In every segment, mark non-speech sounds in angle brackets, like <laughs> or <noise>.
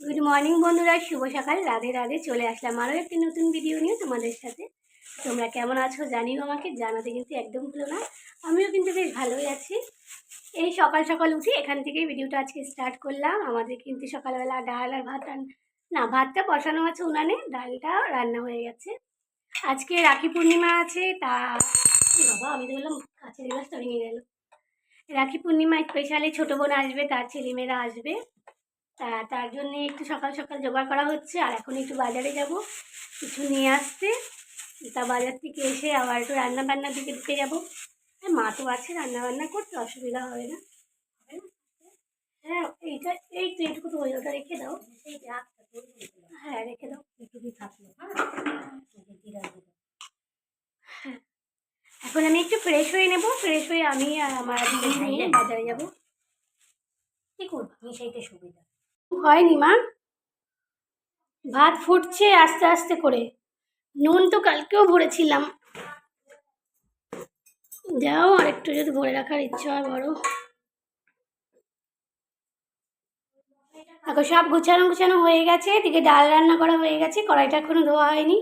Good morning বন্ধুরা। শুভ সকাল। রাধে রাধে চলে আসলাম আরও একটি নতুন ভিডিও নিয়ে তোমাদের সাথে। তোমরা কেমন আছো জানিও আমাকে। জানাতে কিন্তু একদম ভুলো না। আমিও কিন্তু বেশ ভালোই আছি। এই সকাল সকাল উঠে এখান থেকেই ভিডিওটা আজকে স্টার্ট করলাম। আমাদের কিন্তু সকালবেলা ডাল আর ভাত না, ভাতটা বসানো আছে উনানে। ডালটা রান্না হয়ে গেছে। আজকে রাখি পূর্ণিমা আছে তা বাবা আমি তো বললাম কাছের গ্লাসটা ভেঙে গেল। রাখি পূর্ণিমা স্পেশালি ছোটো বোন আসবে তার ছেলেমেয়েরা আসবে। তা তার জন্য একটু সকাল সকাল জোগাড় করা হচ্ছে আর এখন একটু বাজারে যাব কিছু নিয়ে আসতে। তা বাজার থেকে এসে আবার একটু রান্না বান্নার দিকে ঢুকে যাব। হ্যাঁ মা তো আছে রান্না বান্না করতে অসুবিধা হবে না। হ্যাঁ এইটা এই তো এইটুকু তো ওই ওটা রেখে দাও। হ্যাঁ রেখে দাও। এইটুকুই থাকল হ্যাঁ? এখন আমি একটু ফ্রেশ হয়ে নেব ফ্রেশ হয়ে আমি আর আমার দিদি নিয়ে বাজারে যাব। কি করব? সেইটা সুবিধা। হয়নি মা। ভাত ফুটছে আস্তে আস্তে করে। নুন তো কালকেও ভরেছিলাম। যাও আর একটু যদি ভরে রাখার ইচ্ছা হয় বড় এখন সব গুছানো গুছানো হয়ে গেছে এদিকে ডাল রান্না করা হয়ে গেছে কড়াইটা এখনও ধোয়া হয়নি।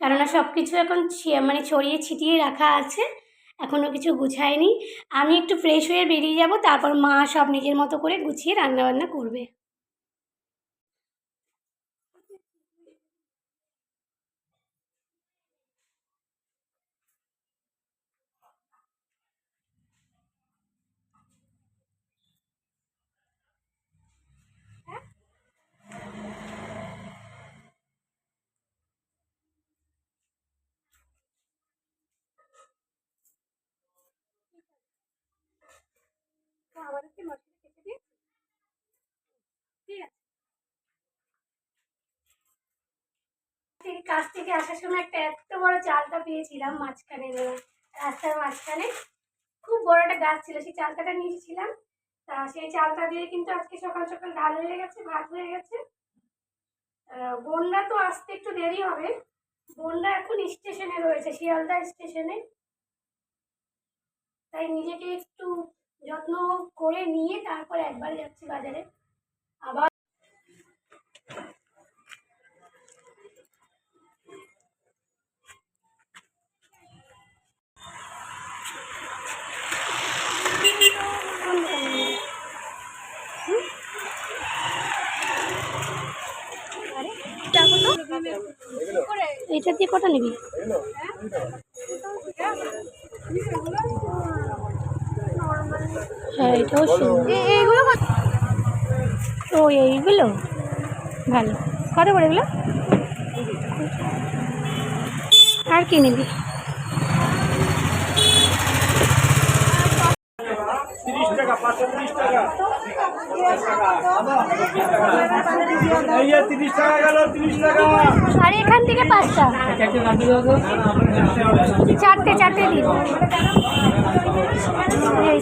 কেননা সব কিছু এখন মানে ছড়িয়ে ছিটিয়ে রাখা আছে। এখনও কিছু গুছায়নি। আমি একটু ফ্রেশ হয়ে বেরিয়ে যাব, তারপর মা সব নিজের মতো করে গুছিয়ে রান্না করবে আমাদেরকে মশলা কেটে দিয়ে ঠিক আছে। কাজ থেকে আসার সময় একটা এত বড় চালটা পেয়েছিলাম মাঝখানে রাস্তার মাঝখানে। খুব বড় একটা গাছ ছিল, সেই চালটাটা নিয়ে এসেছিলাম তা সেই চালটা দিয়ে কিন্তু আজকে সকাল সকাল ডাল হয়ে গেছে, ভাত হয়ে গেছে। বোনরা তো আসতে একটু দেরি হবে। বন্যা এখন স্টেশনে রয়েছে, শিয়ালদা স্টেশনে। তাই নিজেকে একটু যত্ন করে নিয়ে তারপর একবার যাচ্ছি বাজারে। আবার এটা দিয়ে কটা নিবি? হ্যাঁ এটাও এইগুলো ও এইগুলো? ভালো। কত করে এগুলো? আর কি নিবি? আর এখান থেকে পাঁচটা। চারটে চারটে দিন এই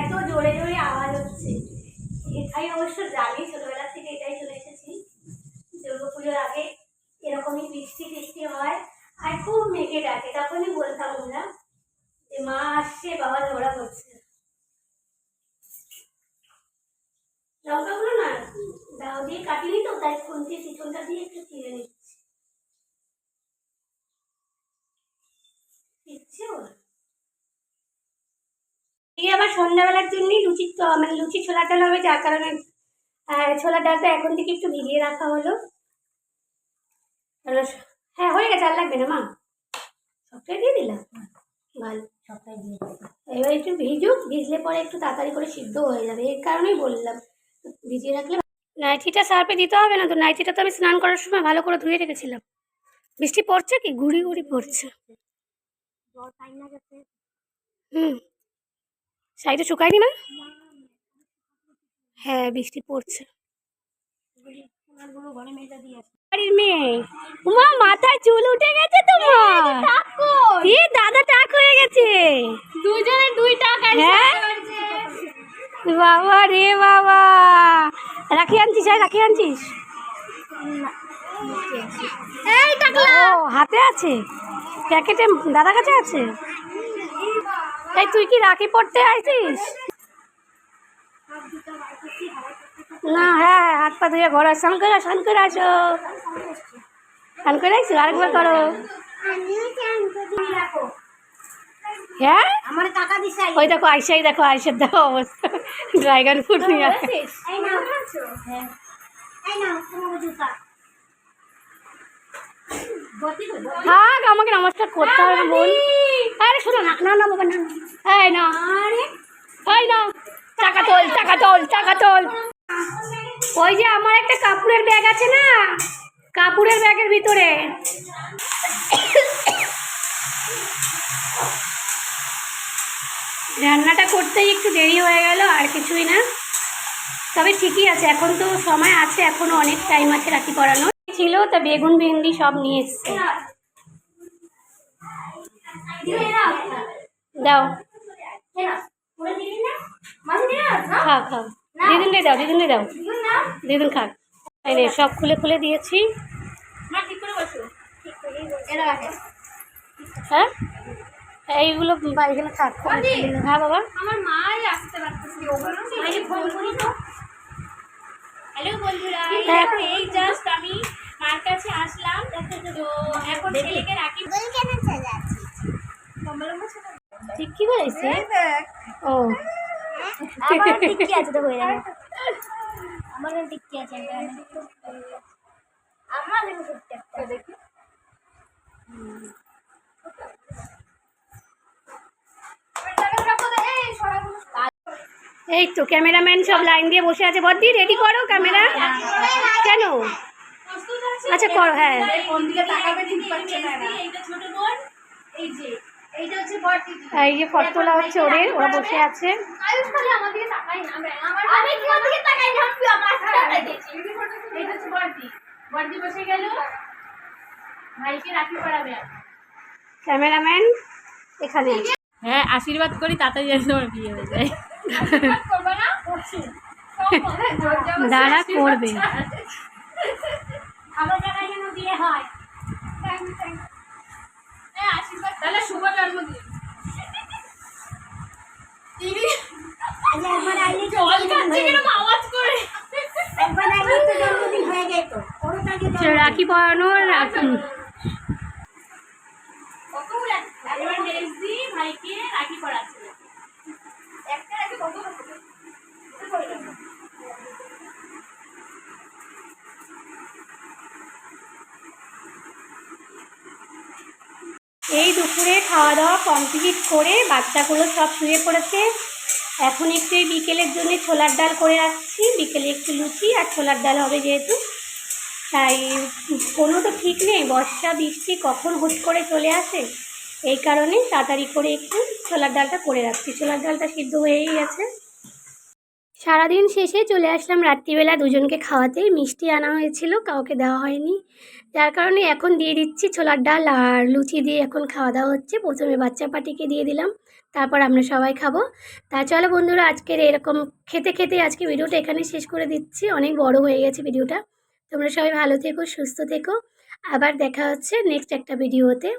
এত জোরে জোরে আওয়াজ হচ্ছে। এটাই অবশ্য জানি, ছোটবেলা থেকে এটাই চলে এসেছি। দুর্গা পুজোর আগে এরকমই বৃষ্টি টিষ্টি হয় আর খুব মেঘে ডাকে, তখনই বলতাম আমরা যে মা আসছে, বাবা ঝগড়া করছে। লঙ্কাগুলো না, দাও দিয়ে কাটিনি তো, তাই পিছনটা দিয়ে একটু চিড়ে নিচ্ছি। ইচ্ছে ওর সন্ধ্যাবেলার জন্যই লুচি তো- মানে লুচি ছোলা ডাল হবে যার কারণে ছোলার ডালটা এখন থেকে একটু ভিজিয়ে রাখা হলো। হ্যাঁ হয়ে গেছে আর লাগবে না মা? সবটাই দিয়ে দিলাম? ভালো সবটাই দিয়ে এবার একটু ভিজুক ভিজলে পরে একটু তাড়াতাড়ি করে সিদ্ধ হয়ে যাবে এর কারণেই বললাম। ভিজিয়ে রাখলে নাইটিটা সার্পে দিতে হবে না তো নাইটিটা তো আমি স্নান করার সময় ভালো করে ধুয়ে রেখেছিলাম। বৃষ্টি পড়ছে কি? গুড়ি গুড়ি পড়ছে। হুম। সাইডে শুকায়নি না? হ্যাঁ বৃষ্টি পড়ছে। বাড়ির মেয়ে। উমা মাথায় চুল উঠে গেছে তোমার। এ দাদা টাক হয়ে গেছে? দুজনে দুই টাকা হ্যাঁ? বাবা রে বাবা। রাখি আনছিস হ্যাঁ রাখি আনছিস? এই হাতে আছে? প্যাকেটে দাদা কাছে আছে? তাই তুই কি রাখি পড়তে আইছিস? না হ্যাঁ হ্যাঁ হাত পা ধুয়ে ঘর স্নান করে স্নান করে আসো। স্নান করে আসো আরেকবার করো। হ্যাঁ? ওই দেখো দেখো ফ্রুট নিয়ে আমাকে নমস্কার করতে হবে বোন আরে শোনো না না না, বাবা, না এই না এই না। টাকা তোল টাকা তোল টাকা তোল। ওই যে আমার একটা কাপড়ের ব্যাগ আছে না? কাপড়ের ব্যাগের ভিতরে। রান্নাটা করতেই একটু দেরি হয়ে গেল, আর কিছুই না। তবে ঠিকই আছে, এখন তো সময় আছে, এখনও অনেক টাইম আছে রাখি পড়ানো ছিল, তা বেগুন, ভেন্ডি সব নিয়ে এসছে। দাও। খাও খাও। দিদিন দাও দিদিন দাও। দিদিন খাক। এই নে সব খুলে খুলে দিয়েছি। হ্যাঁ? এইগুলো এখানে থাক হ্যাঁ বাবা। আমার মাই আসতে পারতেছে। হ্যালো বন্ধুরা। এই হ্যাঁ। জাস্ট আমি মার কাছে আসলাম। তো এখন ছেলেকে রাখি। ঠিক কি বলেছে ও। আমার <laughs> আছে তো হয়ে যাবে আমার টিক্কি আছে আমার দেখি। এই তো ক্যামেরাম্যান সব লাইন দিয়ে বসে আছে। বদ্দি রেডি করো ক্যামেরা? কেন? আচ্ছা করো হ্যাঁ। কোন দিকে তাকাবে ঠিক পাচ্ছে না এইটা ছোট বোন এই যে এইটা হচ্ছে বড় টিক্কি এই যে ফটো তোলা হচ্ছে ওদের ওরা বসে আছে। ক্যামেরাম্যান এখানে। হ্যাঁ আশীর্বাদ করি তাতে যেন তোমার বিয়ে হয়ে যায়। দাঁড়া করবে। আমার বিয়ে হয়। আশীর্বাদ তাহলে শুভ জন্মদিন। একবার আইলে জল খাচ্ছে কীরকম আওয়াজ করে? একবার আইলে তো জন্মদিন হয়ে যেত ওরটা আগে রাখি নেক্সট ভাইকে রাখি পড়াচ্ছে একটা রাখি কত এই দুপুরে খাওয়া দাওয়া কমপ্লিট করে বাচ্চাগুলো সব শুয়ে পড়েছে। এখন একটু এই বিকেলের জন্য ছোলার ডাল করে আসছি। বিকেলে একটু লুচি আর ছোলার ডাল হবে যেহেতু। তাই কোনো তো ঠিক নেই, বর্ষা, বৃষ্টি কখন হুট করে চলে আসে? এই কারণে তাড়াতাড়ি করে একটু ছোলার ডালটা করে রাখছি। ছোলার ডালটা সিদ্ধ হয়েই গেছে। সারাদিন শেষে চলে আসলাম রাত্রিবেলা দুজনকে খাওয়াতে। মিষ্টি আনা হয়েছিল, কাউকে দেওয়া হয়নি। যার কারণে এখন দিয়ে দিচ্ছি ছোলার ডাল আর লুচি দিয়ে এখন খাওয়া দাওয়া হচ্ছে। প্রথমে বাচ্চা পাটিকে দিয়ে দিলাম, তারপর আমরা সবাই খাব। তা চলো বন্ধুরা, আজকের এরকম খেতে খেতে আজকে ভিডিওটা এখানে শেষ করে দিচ্ছি। অনেক বড় হয়ে গেছে ভিডিওটা। তোমরা সবাই ভালো থেকো, সুস্থ থেকো। আবার দেখা হচ্ছে নেক্সট একটা ভিডিওতে।